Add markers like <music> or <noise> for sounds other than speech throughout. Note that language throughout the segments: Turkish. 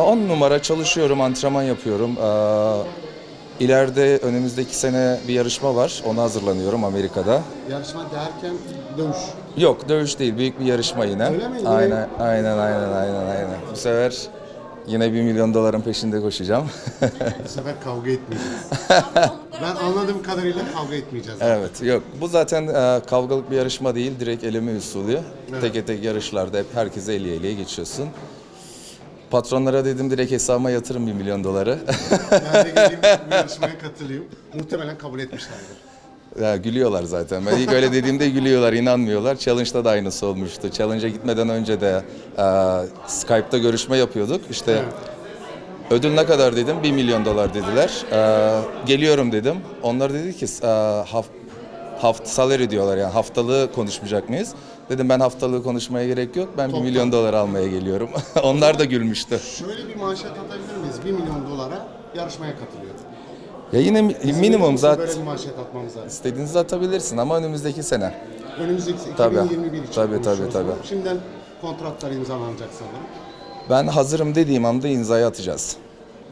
Ha, On numara çalışıyorum, antrenman yapıyorum. Ee, ileride önümüzdeki sene bir yarışma var. Ona hazırlanıyorum Amerika'da. Yarışma derken dövüş. Yok dövüş değil, büyük bir yarışma yine. Öyle mi? Aynen, aynen, aynen, aynen, aynen. Bu sefer yine bir milyon doların peşinde koşacağım. Bu sefer kavga etmeyeceğiz. <laughs> ben anladığım kadarıyla kavga etmeyeceğiz. evet, yok. Bu zaten e, kavgalık bir yarışma değil, direkt eleme usulü. Tek tek yarışlarda hep herkese eliye eliye geçiyorsun. Patronlara dedim direkt hesabıma yatırın bir milyon doları. Ben de geleyim bu yarışmaya katılayım. Muhtemelen kabul etmişlerdir. Ya gülüyorlar zaten. Ben ilk öyle dediğimde gülüyorlar, inanmıyorlar. Challenge'da da aynısı olmuştu. Challenge'a gitmeden önce de e, Skype'da görüşme yapıyorduk. İşte ödül ne kadar dedim, 1 milyon dolar dediler. E, geliyorum dedim. Onlar dedi ki e, haf, haft salary diyorlar yani haftalığı konuşmayacak mıyız? Dedim ben haftalığı konuşmaya gerek yok. Ben 1 Toplam. milyon dolar almaya geliyorum. <laughs> Onlar da gülmüştü. Şöyle bir manşet atabilir miyiz? 1 milyon dolara yarışmaya katılıyor. Ya yine mi- minimum zaten Böyle bir manşet atmamıza. istediğinizi atabilirsin ama önümüzdeki sene. Önümüzdeki Tabii. 2021 için Tabii, tabii, tabii. Şimdiden kontratlar imzalanacak sanırım. Ben hazırım dediğim anda imzayı atacağız.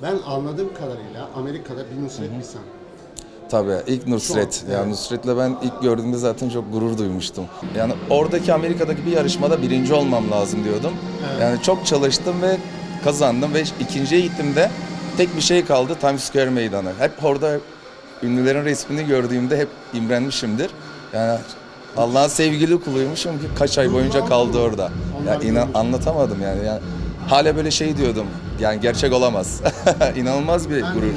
Ben anladığım kadarıyla Amerika'da bir Nusret Bisan. Tabii ilk Nusret. An, yani evet. Nusret'le ben ilk gördüğümde zaten çok gurur duymuştum. Yani oradaki Amerika'daki bir yarışmada birinci olmam lazım diyordum. Yani çok çalıştım ve kazandım ve ikinciye gittiğimde tek bir şey kaldı Times Square meydanı. Hep orada ünlülerin resmini gördüğümde hep imrenmişimdir. Yani Allah'ın sevgili kuluymuşum ki kaç ay boyunca kaldı orada. Ya inan anlatamadım yani. yani hala böyle şey diyordum. Yani gerçek olamaz. <laughs> İnanılmaz bir gurur.